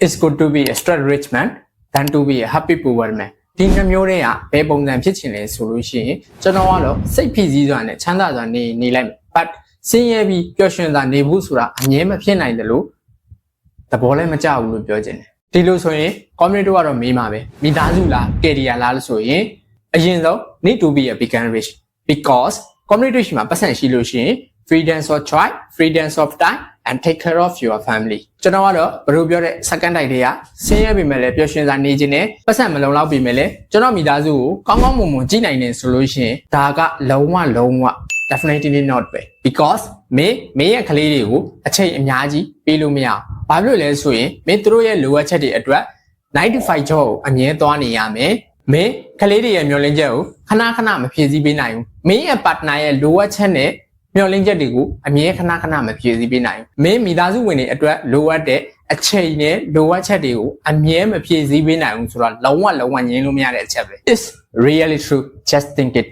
it's good to be a stress rich man than to be a happy poor man ဒီနှမျိုးတွေကဘယ်ပုံစံဖြစ်ချင်လဲဆိုလို့ရှိရင်ကျွန်တော်ကတော့စိတ်ဖြစ်စည်းစွာနဲ့ချမ်းသာစွာနေနေလိုက်မယ် but ဆင်းရဲပြီးပျော်ရွှင်စွာနေဖို့ဆိုတာအငြင်းမဖြစ်နိုင်တယ်လို့သဘောလည်းမကျဘူးလို့ပြောချင်တယ်ဒီလိုဆိုရင် community တို့ကတော့မေးမှာပဲမိသားစုလား career လားလို့ဆိုရင်အရင်ဆုံး need to be a beacon rich because community ရှိမှာပတ်စံရှိလို့ရှိရင် freedom of choice freedom of time and take care of your family ကျွန်တော်ကတော့ဘယ်လိုပြောတဲ့ second type တွေကဆင်းရဲပေမဲ့လည်းပျော်ရွှင်စွာနေခြင်းနဲ့ပတ်စံမလုံလောက်ပေမဲ့လည်းကျွန်တော်မိသားစုကိုကောင်းကောင်းမွန်မွန်ကြည့်နိုင်တယ်ဆိုလို့ရှိရင်ဒါကလုံးဝလုံးဝ definitely not ပဲ because မင်းမင်းရဲ့ကလေးတွေကိုအချိန်အများကြီးပေးလို့မရအောင်ဘာဖြစ်လို့လဲဆိုရင်မင်းတို့ရဲ့လိုအပ်ချက်တွေအတွက်95 job ကိုအမြဲသွားနေရမယ်မင်းကလေးတွေရဲ့မျောလင်းချက်ကိုခဏခဏမဖြည့်ဆည်းပေးနိုင်ဘူးမင်းရဲ့ partner ရဲ့လိုအပ်ချက်နဲ့ မျောလင်းချက်တွေကိုအမြဲခဏခဏမဖြည့်ဆည်းပေးနိုင်ဘူးမင်းမိသားစုဝင်တွေအတွက်လိုအပ်တဲ့အချိန်နဲ့လိုအပ်ချက်တွေကိုအမြဲမဖြည့်ဆည်းပေးနိုင်ဘူးဆိုတော့လုံးဝလုံးဝငြင်းလို့မရတဲ့အချက်ပဲ is really true just think it